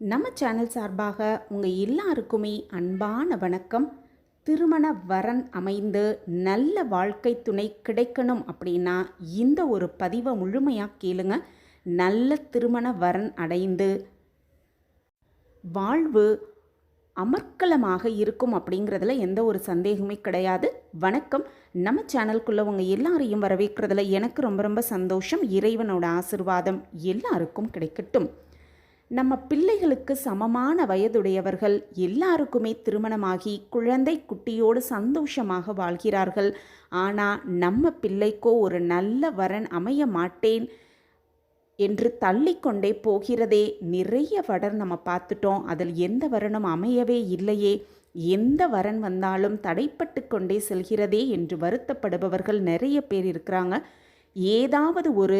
நம்ம சேனல் சார்பாக உங்கள் எல்லாருக்குமே அன்பான வணக்கம். திருமண வரன் அமைந்து நல்ல வாழ்க்கை துணை கிடைக்கணும் அப்படின்னா இந்த ஒரு பதிவை முழுமையாக கேளுங்க. நல்ல திருமண வரன் அடைந்து வாழ்வு அமர்க்கலமாக இருக்கும் அப்படிங்கிறதுல எந்த ஒரு சந்தேகமே கிடையாது. வணக்கம். நம்ம சேனலுக்குள்ள உங்கள் எல்லாரையும் வரவேற்கிறதுல எனக்கு ரொம்ப ரொம்ப சந்தோஷம். இறைவனோட ஆசிர்வாதம் எல்லாருக்கும் கிடைக்கட்டும். நம்ம பிள்ளைகளுக்கு சமமான வயதுடையவர்கள் எல்லாருக்குமே திருமணமாகி குழந்தை குட்டியோடு சந்தோஷமாக வாழ்கிறார்கள். ஆனால் நம்ம பிள்ளைக்கோ ஒரு நல்ல வரன் அமைய மாட்டேன் என்று தள்ளிக்கொண்டே போகிறதே நிறைய வரன் நம்ம பார்த்துட்டோம். அதில் எந்த வரனும் அமையவே இல்லையே. எந்த வரன் வந்தாலும் தடைப்பட்டு கொண்டே செல்கிறதே என்று வருத்தப்படுபவர்கள் நிறைய பேர் இருக்கிறாங்க. ஏதாவது ஒரு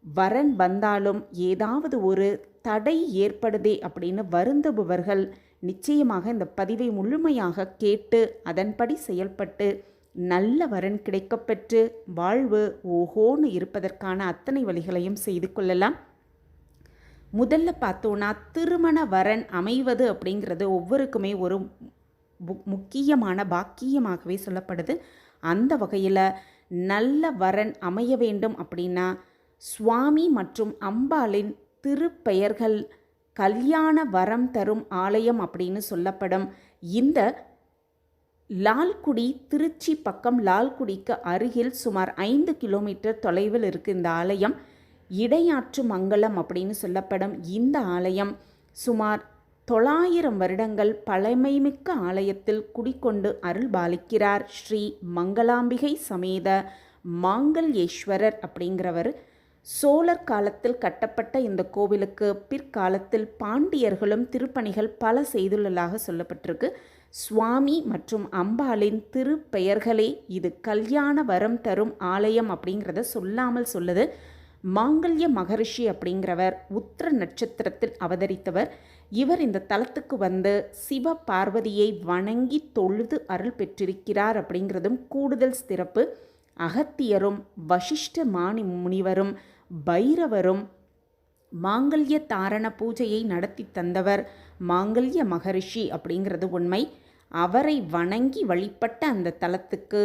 வரன் வந்தாலும் ஏதாவது ஒரு தடை ஏற்படுதே அப்படின்னு வருந்துபவர்கள் நிச்சயமாக இந்த பதிவை முழுமையாக கேட்டு அதன்படி செயல்பட்டு நல்ல வரன் கிடைக்கப்பெற்று வாழ்வு ஓஹோன்னு இருப்பதற்கான அத்தனை வழிகளையும் செய்து கொள்ளலாம். முதல்ல பார்த்தோன்னா திருமண வரன் அமைவது அப்படிங்கிறது ஒவ்வொருக்குமே ஒரு மு- முக்கியமான பாக்கியமாகவே சொல்லப்படுது. அந்த வகையில் நல்ல வரன் அமைய வேண்டும் அப்படின்னா சுவாமி மற்றும் அம்பாளின் திருப்பெயர்கள் கல்யாண வரம் தரும் ஆலயம் அப்படின்னு சொல்லப்படும். இந்த லால்குடி திருச்சி பக்கம் லால்குடிக்கு அருகில் சுமார் ஐந்து கிலோமீட்டர் தொலைவில் இருக்கு இந்த ஆலயம். இடையாற்று மங்கலம் அப்படின்னு சொல்லப்படும் இந்த ஆலயம். சுமார் தொள்ளாயிரம் வருடங்கள் பழமைமிக்க ஆலயத்தில் குடிக்கொண்டு அருள் பாலிக்கிறார் ஸ்ரீ மங்களாம்பிகை சமேத மாங்கல்யேஸ்வரர் அப்படிங்கிறவர். சோழர் காலத்தில் கட்டப்பட்ட இந்த கோவிலுக்கு பிற்காலத்தில் பாண்டியர்களும் திருப்பணிகள் பல செய்துள்ளதாக சொல்லப்பட்டிருக்கு. சுவாமி மற்றும் அம்பாளின் திருப்பெயர்களே இது கல்யாண வரம் தரும் ஆலயம் அப்படிங்கிறத சொல்லாமல் சொல்லுது. மாங்கல்ய மகரிஷி அப்படிங்கிறவர் உத்திர நட்சத்திரத்தில் அவதரித்தவர். இவர் இந்த தலத்துக்கு வந்து சிவ பார்வதியை வணங்கி தொழுது அருள் பெற்றிருக்கிறார் அப்படிங்கிறதும் கூடுதல் சிறப்பு. அகத்தியரும் வசிஷ்ட மானி முனிவரும் பைரவரும் மாங்கல்ய தாரண பூஜையை நடத்தி தந்தவர் மாங்கல்ய மகரிஷி அப்படிங்கிறது உண்மை. அவரை வணங்கி வழிபட்ட அந்த தலத்துக்கு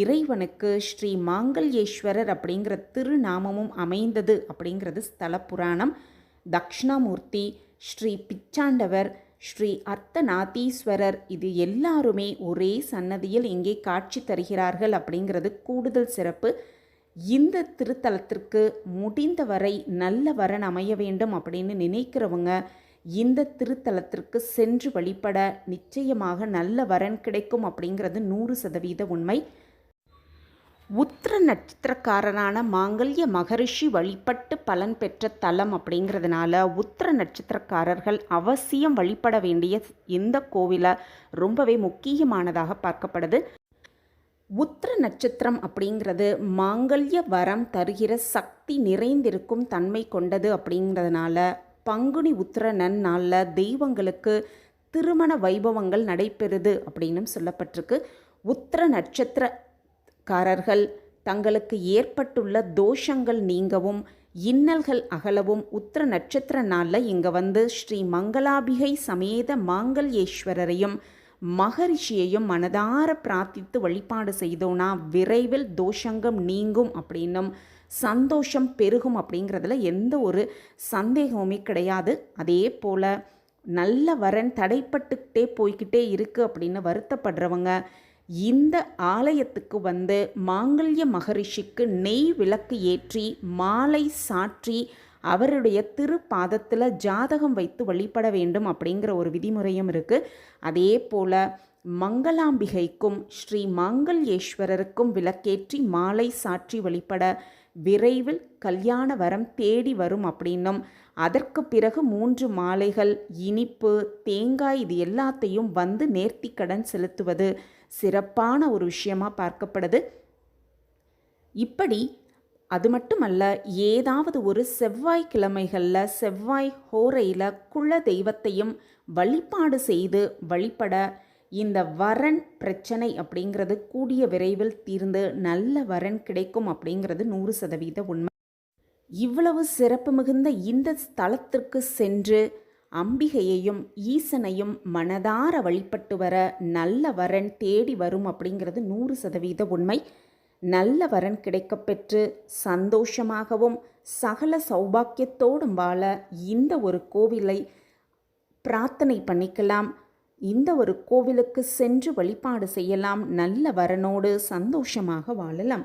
இறைவனுக்கு ஸ்ரீ மாங்கல்யேஸ்வரர் அப்படிங்கிற திருநாமமும் அமைந்தது அப்படிங்கிறது ஸ்தல புராணம். தக்ஷணாமூர்த்தி ஸ்ரீ பிச்சாண்டவர் ஸ்ரீ அர்த்தநாதீஸ்வரர் இது எல்லாருமே ஒரே சன்னதியில் இங்கே காட்சி தருகிறார்கள் அப்படிங்கிறது கூடுதல் சிறப்பு. இந்த திருத்தலத்திற்கு முடிந்தவரை நல்ல வரன் அமைய வேண்டும் அப்படின்னு நினைக்கிறவங்க இந்த திருத்தலத்திற்கு சென்று வழிபட நிச்சயமாக நல்ல வரன் கிடைக்கும் அப்படிங்கிறது நூறு சதவீத உண்மை. உத்திர நட்சத்திரக்காரனான மாங்கல்ய மகரிஷி வழிபட்டு பலன் பெற்ற தலம் அப்படிங்கிறதுனால உத்திர நட்சத்திரக்காரர்கள் அவசியம் வழிபட வேண்டிய இந்த கோவிலை ரொம்பவே முக்கியமானதாக பார்க்கப்படுது. உத்திர நட்சத்திரம் அப்படிங்கிறது மாங்கல்ய வரம் தருகிற சக்தி நிறைந்திருக்கும் தன்மை கொண்டது அப்படிங்கிறதுனால பங்குனி உத்திர நன்னாளில் தெய்வங்களுக்கு திருமண வைபவங்கள் நடைபெறுது அப்படின்னும் சொல்லப்பட்டிருக்கு. உத்திர நட்சத்திரக்காரர்கள் தங்களுக்கு ஏற்பட்டுள்ள தோஷங்கள் நீங்கவும் இன்னல்கள் அகலவும் உத்திர நட்சத்திர நாளில் இங்கே வந்து ஸ்ரீ மங்களாபிகை சமேத மாங்கல்யேஸ்வரரையும் மகரிஷியையும் மனதார பிரார்த்தித்து வழிபாடு செய்தோன்னா விரைவில் தோஷங்கம் நீங்கும் அப்படின்னும் சந்தோஷம் பெருகும் அப்படிங்கிறதுல எந்த ஒரு சந்தேகமுமே கிடையாது. அதே போல் நல்ல வரன் தடைப்பட்டுக்கிட்டே போய்கிட்டே இருக்குது அப்படின்னு வருத்தப்படுறவங்க இந்த ஆலயத்துக்கு வந்து மாங்கல்ய மகரிஷிக்கு நெய் விளக்கு ஏற்றி மாலை சாற்றி அவருடைய திருப்பாதத்தில் ஜாதகம் வைத்து வழிபட வேண்டும் அப்படிங்கிற ஒரு விதிமுறையும் இருக்குது அதே போல் மங்களாம்பிகைக்கும் ஸ்ரீ மாங்கல்யேஸ்வரருக்கும் விளக்கேற்றி மாலை சாற்றி வழிபட விரைவில் கல்யாண வரம் தேடி வரும் அப்படின்னும் அதற்கு பிறகு மூன்று மாலைகள் இனிப்பு தேங்காய் இது எல்லாத்தையும் வந்து நேர்த்திக்கடன் செலுத்துவது சிறப்பான ஒரு விஷயமா பார்க்கப்படுது. இப்படி அது மட்டுமல்ல ஏதாவது ஒரு செவ்வாய்க்கிழமைகளில் செவ்வாய் ஹோரையில் குல தெய்வத்தையும் வழிபாடு செய்து வழிபட இந்த வரன் பிரச்சனை அப்படிங்கிறது கூடிய விரைவில் தீர்ந்து நல்ல வரன் கிடைக்கும் அப்படிங்கிறது நூறு சதவீத உண்மை. இவ்வளவு சிறப்பு மிகுந்த இந்த ஸ்தலத்திற்கு சென்று அம்பிகையையும் ஈசனையும் மனதார வழிபட்டு வர நல்ல வரன் தேடி வரும் அப்படிங்கிறது நூறு சதவீத உண்மை. நல்ல வரன் கிடைக்கப்பெற்று சந்தோஷமாகவும் சகல சௌபாக்கியத்தோடும் வாழ இந்த ஒரு கோவிலை பிரார்த்தனை பண்ணிக்கலாம். இந்த ஒரு கோவிலுக்கு சென்று வழிபாடு செய்யலாம். நல்ல வரனோடு சந்தோஷமாக வாழலாம்.